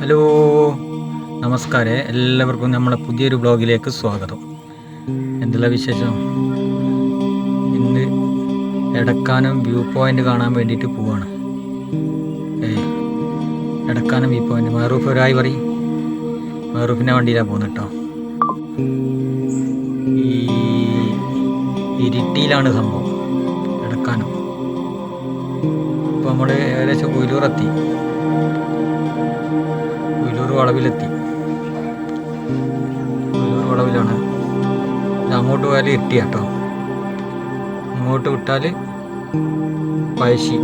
Hello. നമസ്കാരം. എല്ലാവർക്കും നമ്മളെ പുതിയൊരു ബ്ലോഗിലേക്ക് സ്വാഗതം. എന്തെല്ലാം വിശേഷം? ഇന്ന് എടക്കാനം വ്യൂ പോയിന്റ് കാണാൻ വേണ്ടിയിട്ട് പോവാണ്. Edakkanam view point. മെഹറൂഫ് ഒരായി പറയും. മെഹറൂഫിന്റെ വണ്ടിയിലാണ് പോകുന്നത് കേട്ടോ ഈ ഇരിട്ടിയിലാണ് സംഭവം. എടക്കാനം. ഇപ്പോൾ നമ്മൾ ഏകദേശം കുയിലൂർ എത്തി കുയിലൂർ വളവിലെത്തി കുയിലൂർ വളവിലാണ് അങ്ങോട്ട് പോയാൽ ഇട്ടി കേട്ടോ ഇങ്ങോട്ട് വിട്ടാൽ പഴശ്ശി.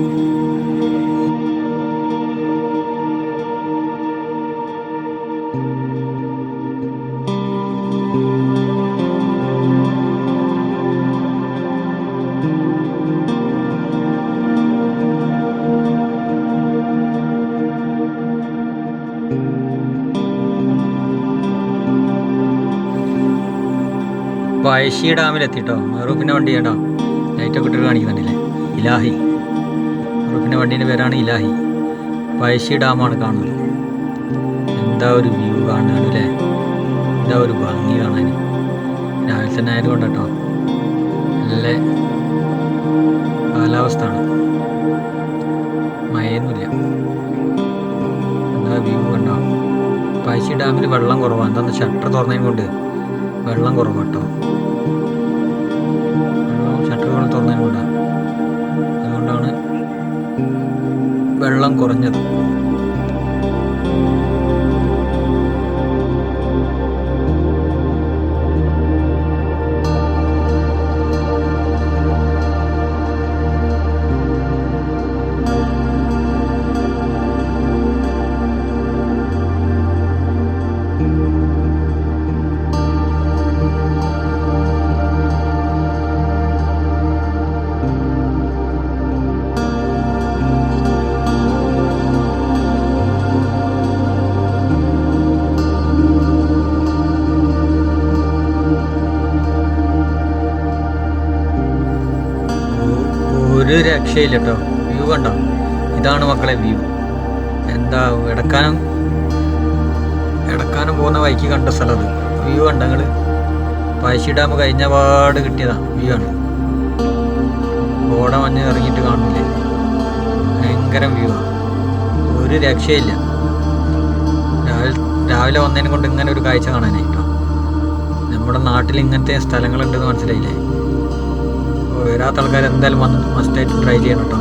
പഴശ്ശി ഡാമിലെത്തിട്ടോ. മഹറൂഫിന്റെ വണ്ടി കേട്ടോ. ലൈറ്റൊക്കെ ഇട്ട് കാണിക്കുന്നുണ്ടല്ലേ? ഇലാഹി. മഹറൂഫിന്റെ വണ്ടീന്റെ പേരാണ് ഇലാഹി. പഴശ്ശി ഡാമാണ് കാണുന്നത്. എന്താ ഒരു വ്യൂ കാണുന്നത് അല്ലേ? എന്താ ഒരു ഭംഗി കാണാൻ രാവിലെ തന്നെ ആയതുകൊണ്ട് കേട്ടോ. നല്ല കാലാവസ്ഥ ആണ് മഴയൊന്നുമില്ല. എന്താ വ്യൂ കണ്ടോ? പഴശ്ശി ഡാമിൽ വെള്ളം കുറവാണ് എന്താണെന്ന് ഷട്ടർ തുറന്നതിന് കൊണ്ട് വെള്ളം കുറവ് വെള്ളം കുറഞ്ഞത്. ഒരു രക്ഷയില്ല കേട്ടോ വ്യൂ കണ്ടോ? ഇതാണ് മക്കളെ വ്യൂ. എന്താ എടക്കാനം എടക്കാനം പോകുന്ന വൈക്ക് കണ്ട സ്ഥലം അത്. വ്യൂ കണ്ട നിങ്ങൾ? പഴശ്ശി ഡാം കഴിഞ്ഞ പാട് കിട്ടിയതാ. വ്യൂ ആണ്. ഓട മഞ്ഞ് ഇറങ്ങിയിട്ട് കാണില്ലേ ഭയങ്കര വ്യൂ ആണ്. ഒരു രക്ഷയില്ല. രാവിലെ രാവിലെ വന്നതിനെ കൊണ്ട് ഇങ്ങനെ ഒരു കാഴ്ച കാണാനായിട്ടോ നമ്മുടെ നാട്ടിൽ ഇങ്ങനത്തെ സ്ഥലങ്ങളുണ്ടെന്ന് മനസ്സിലായില്ലേ? വരാത്ത ആൾക്കാർ എന്തായാലും മസ്റ്റായിട്ട് ട്രൈ ചെയ്യണം കേട്ടോ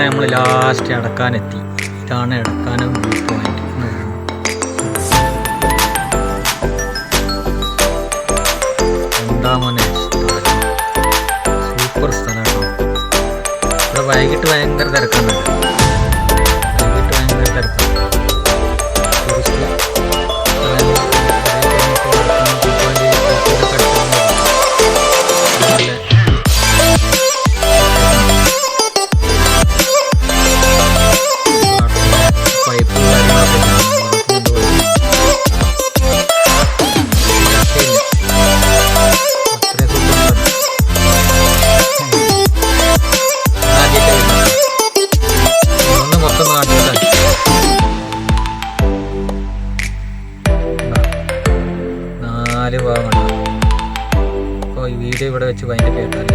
അങ്ങനെ നമ്മൾ ലാസ്റ്റ് അടക്കാനെത്തി ഇതാണ് അടക്കാനും വ്യൂ പോയിന്റ് സൂപ്പർ സ്ഥലമാണ് ഇവിടെ വൈകിട്ട് ഭയങ്കര തിരക്കാണ്. വെച്ച് ഭയങ്കര കേട്ടല്ലേ